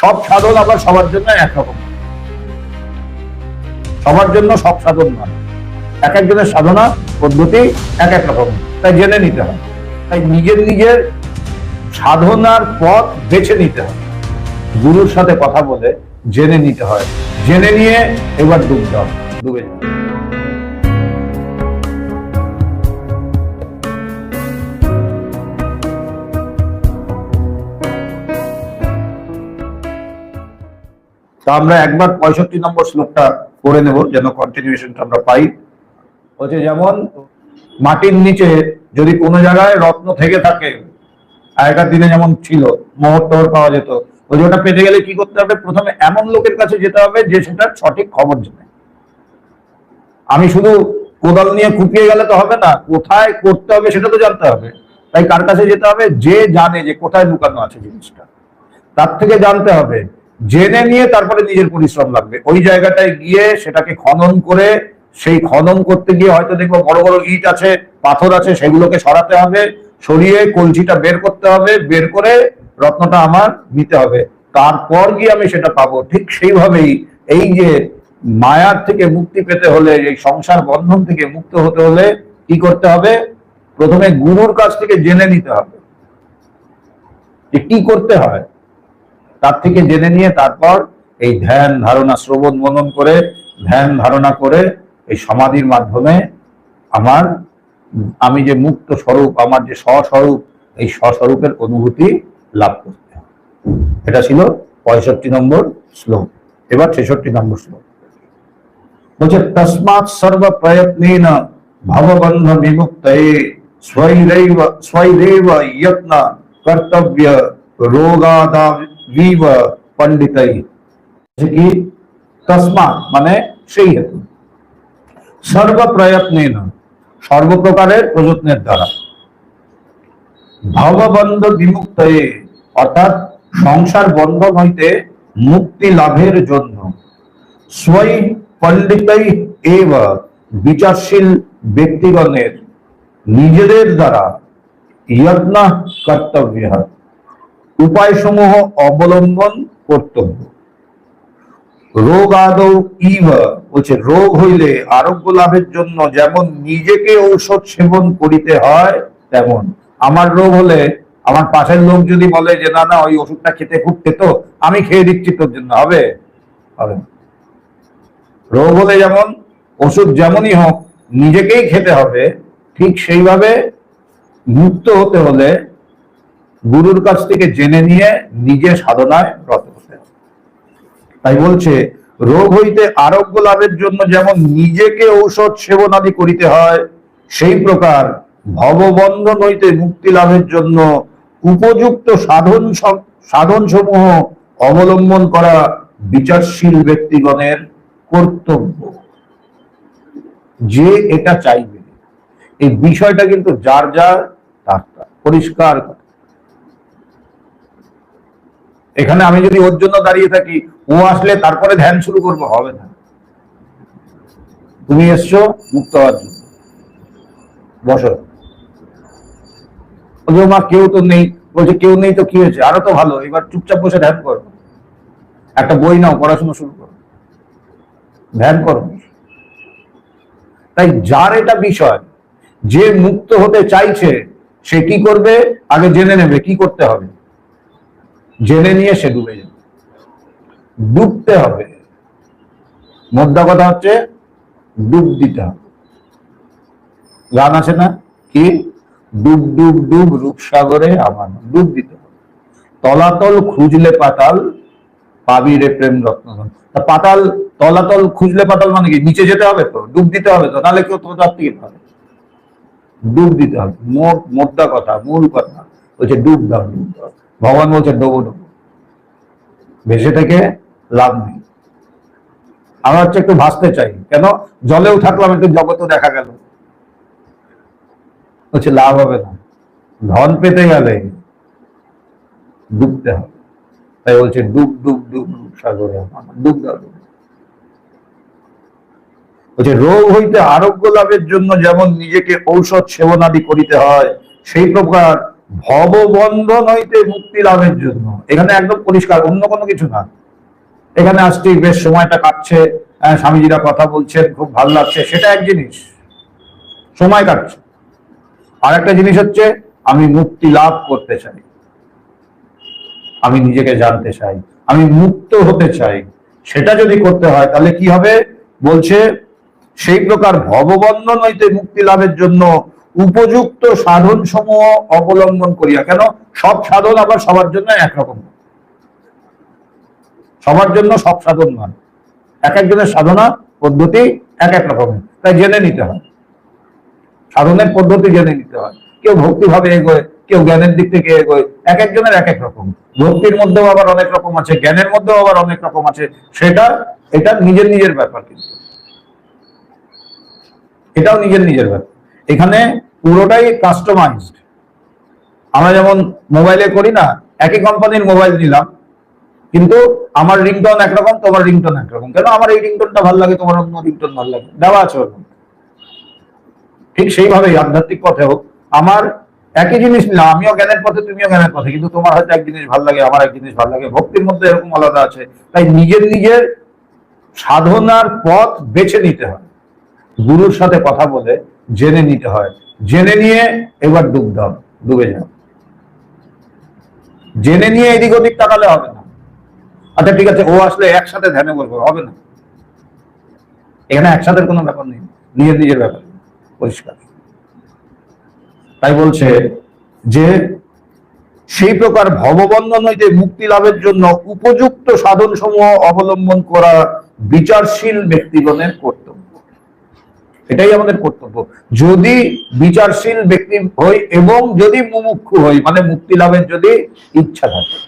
সব সাধন আবার সবার জন্য একরকম সবার জন্য সব সাধন নয়। এক একজনের সাধনা, পদ্ধতি এক এক রকম। তাই জেনে নিতে হয়। তাই নিজের নিজের সাধনার পথ বেছে নিতে হয়। গুরুর সাথে কথা বলে জেনে নিতে হয়। জেনে নিয়ে এবার ডুবতে হবে ডুবে যেতে তা আমরা একবার পঁয়ষট্টি নম্বর শ্লোকটা করে নেব, যেন কন্টিনিউশনটা আমরা পাই। হচ্ছে যেমন মাটির নিচে যদি কোনো জায়গায় রত্ন থেকে থাকে আগেকার দিনে যেমন ছিল মোহর টোহর পাওয়া যেত, ওই ওটা পেতে গেলে কি করতে হবে? প্রথমে এমন লোকের কাছে যেতে হবে যে সেটার সঠিক খবর জানে। আমি শুধু কোদাল নিয়ে কুপিয়ে গেলে তো হবে না, কোথায় করতে হবে সেটা তো জানতে হবে। তাই কার কাছে যেতে হবে? যে জানে যে কোথায় লুকানো আছে জিনিসটা। তার থেকে জানতে হবে জেনে নিয়ে তারপরে নিজের পরিশ্রম লাগবে। ওই জায়গাটায় গিয়ে সেটাকে খনন করে, সেই খনন করতে গিয়ে হয়তো দেখব বড় বড় ইট আছে, পাথর আছে, সেগুলোকে সরাতে হবে, সরিয়ে কলসিটা বের করতে হবে, বের করে রত্নটা আমার নিতে হবে। তারপর গিয়ে আমি সেটা পাবো। ঠিক সেইভাবেই এই যে মায়ার থেকে মুক্তি পেতে হলে, এই সংসার বন্ধন থেকে মুক্ত হতে হলে কি করতে হবে? প্রথমে গুরুর কাছ থেকে জেনে নিতে হবে যে কি করতে হয়। তার থেকে জেনে নিয়ে তারপর এই ধ্যান ধারণা শ্রবণ মনন করে, ধ্যান ধারণা করে এই সমাধির মাধ্যমে আমার আমি যে মুক্ত স্বরূপ, আমার যে স্বস্বরূপ, এই স্বস্বরূপের অনুভূতি লাভ করতে এটা ছিল পঁয়ষট্টি নম্বর শ্লোক। এবার ছেষট্টি নম্বর শ্লোক। বলছে, তসমাৎ সর্ব প্রয়ত্নেন ভববন্ধ বিমুক্ত স্বৈরেব স্বৈরেব যত্ন কর্তব্য রোগাদা রোগাদাবিব পণ্ডিতাই কি তসমাৎ মানে সেই হেতু সর্বপ্রয়ত্নেন সর্বপ্রকারের প্রযত্নের দ্বারা ভববন্ধ বিমুক্তয়ে অর্থাৎ সংসার বন্ধন হইতে মুক্তি লাভের জন্য স্বই পণ্ডিতাই এব বিচারশীল ব্যক্তিগণের নিজেদের দ্বারা যত্ন কর্তব্য উপায়সমূহ অবলম্বন কর্তব্য রোগ আদৌ ইভ, বলছে, রোগ হইলে আরোগ্য লাভের জন্য যেমন নিজেকে ঔষধ সেবন করিতে হয়, তেমন। আমার রোগ হলে আমার পাশের লোক যদি বলে যে, না না, ওই ওষুধটা খেতে খুব খেত আমি খেয়ে দিচ্ছি তোর জন্য। হবে? হবে। রোগ হলে যেমন ওষুধ যেমনই হোক, নিজেকেই খেতে হবে, ঠিক সেইভাবে মুক্ত হতে হলে গুরুর কাছ থেকে জেনে নিয়ে নিজে সাধনায় রত হতে তাই বলছে, রোগ হইতে আরোগ্য লাভের জন্য যেমন নিজেকে ঔষধ সেবনাদি করিতে হয়, সেই প্রকার ভববন্ধন হইতে মুক্তি লাভের জন্য উপযুক্ত সাধন সাধন সমূহ অবলম্বন করা বিচারশীল ব্যক্তিগণের কর্তব্য। যে এটা চাইবে। এই বিষয়টা কিন্তু যার যার তার। পরিষ্কার কথা। এখানে আমি যদি ওর জন্য দাঁড়িয়ে থাকি, ও আসলে তারপরে ধ্যান শুরু করব, হবে না। তুমি এসছো মুক্ত হওয়ার জন্য। বসো। মা, কেউ তো নেই। বলছে, কেউ নেই তো কি হয়েছে? আরও তো ভালো, এবার চুপচাপ বসে ধ্যান করো। একটা বই নাও, পড়াশোনা শুরু করো। ধ্যান করো। তাই যার এটা বিষয়, যে মুক্ত হতে চাইছে, সে কি করবে? আগে জেনে নেবে, কি করতে হবে। জেনে নিয়ে সে ডুবে যাবে। ডুবতে হবে। মোদ্দা কথা হচ্ছে, ডুব দিতে হবে। গান আছে না? কি? ডুব ডুব ডুব, রূপসাগরে আমার ডুব দিতে হবে। তলাতল খুঁজলে পাতাল, পাবি রে প্রেম রত্নধন। তা পাতাল, তলাতল খুঁজলে পাতাল মানে কি? নিচে যেতে হবে তো? ডুব দিতে হবে তো? নাহলে কেউ তো তার থেকে পাবে ডুব দিতে হবে। মোট, মোদ্দা কথা, মূল কথা বলছে ডুব দাও ডুব দাও। ভগবান বলছে, ডোবো ডোবো। ভেসে থেকে লাভ নেই। আমরা হচ্ছে একটু ভাসতে চাই। কেন? জলেও থাকলাম, একটু জগতও দেখা গেল। হচ্ছে লাভ হবে না। ধন পেতে গেলে ডুবতে হবে। তাই বলছে, ডুব ডুব ডুব ডুব সাগরে ডুব ডুব। বলছে, রোগ হইতে আরোগ্য লাভের জন্য যেমন নিজেকে ঔষধ সেবনাদি করিতে হয়, সেই প্রকার ভববন্ধন হইতে মুক্তি লাভের জন্য। এখানে একদম পরিষ্কার, অন্য কোনো কিছু না। এখানে আসছি বেশ সময়টা কাটছে। স্বামীজিরা কথা বলছেন, খুব ভালো লাগছে। সেটা এক জিনিস, সময় কাটছে। আর একটা জিনিস হচ্ছে, আমি মুক্তি লাভ করতে চাই। আমি নিজেকে জানতে চাই, আমি মুক্ত হতে চাই। সেটা যদি করতে হয়, তাহলে কি হবে? বলছে, সেই প্রকার ভববন্ধন হইতে মুক্তি লাভের জন্য উপযুক্ত সাধন সমূহ অবলম্বন করিয়া, কেন? সব সাধন আবার সবার জন্য একরকম। সবার জন্য সব সাধন নয়। এক একজনের সাধনা, পদ্ধতি এক এক রকমের তাই জেনে নিতে হয়। সাধনের পদ্ধতি জেনে নিতে হয়। কেউ ভক্তিভাবে এগোয়, কেউ জ্ঞানের দিক থেকে এগোয়, এক একজনের এক এক রকম। ভক্তির মধ্যেও আবার অনেক রকম আছে, জ্ঞানের মধ্যেও আবার অনেক রকম আছে। সেটা, এটা নিজের নিজের ব্যাপার কিন্তু। এটাও নিজের নিজের ব্যাপার। এখানে পুরোটাই কাস্টমাইজড আমরা যেমন মোবাইলে করি না, একই কোম্পানির মোবাইল নিলাম, কিন্তু আমার রিংটোন একরকম, তোমার রিংটোন একরকম। কেন? আমার এই রিংটোনটা ভালো লাগে, তোমার অন্য রিংটোন ভালো লাগে। দেওয়া আছে ঠিক সেইভাবেই, আধ্যাত্মিক পথেও আমার একই জিনিস নিলাম, আমিও জ্ঞানের পথে, তুমিও জ্ঞানের পথে, কিন্তু তোমার হয়তো এক জিনিস ভালো লাগে, আমার এক জিনিস ভালো লাগে, ভক্তির মধ্যে এরকম আলাদা আছে। তাই নিজের নিজের সাধনার পথ বেছে নিতে হয়। গুরুর সাথে কথা বলে জেনে নিতে হয়। জেনে নিয়ে এবার ডুব দাও, ডুবে যাও। জেনে নিয়ে এদিক ওদিক তাকালে হবে না। আচ্ছা ঠিক আছে, ও আসলে একসাথে ধ্যানে বলব হবে না। এখানে একসাথে কোনো ব্যাপার নেই, নিজের নিজের ব্যাপার, পরিষ্কার। তাই বলছে যে, সেই প্রকার ভববন্ধন হইতে মুক্তি লাভের জন্য উপযুক্ত সাধন সমূহ অবলম্বন করা বিচারশীল ব্যক্তিগণের কর্তব্য। এটাই আমাদের কর্তব্য। যদি বিচারশীল ব্যক্তি হই এবং যদি মুমুক্ষু হই মানে মুক্তি লাভের যদি ইচ্ছা থাকে।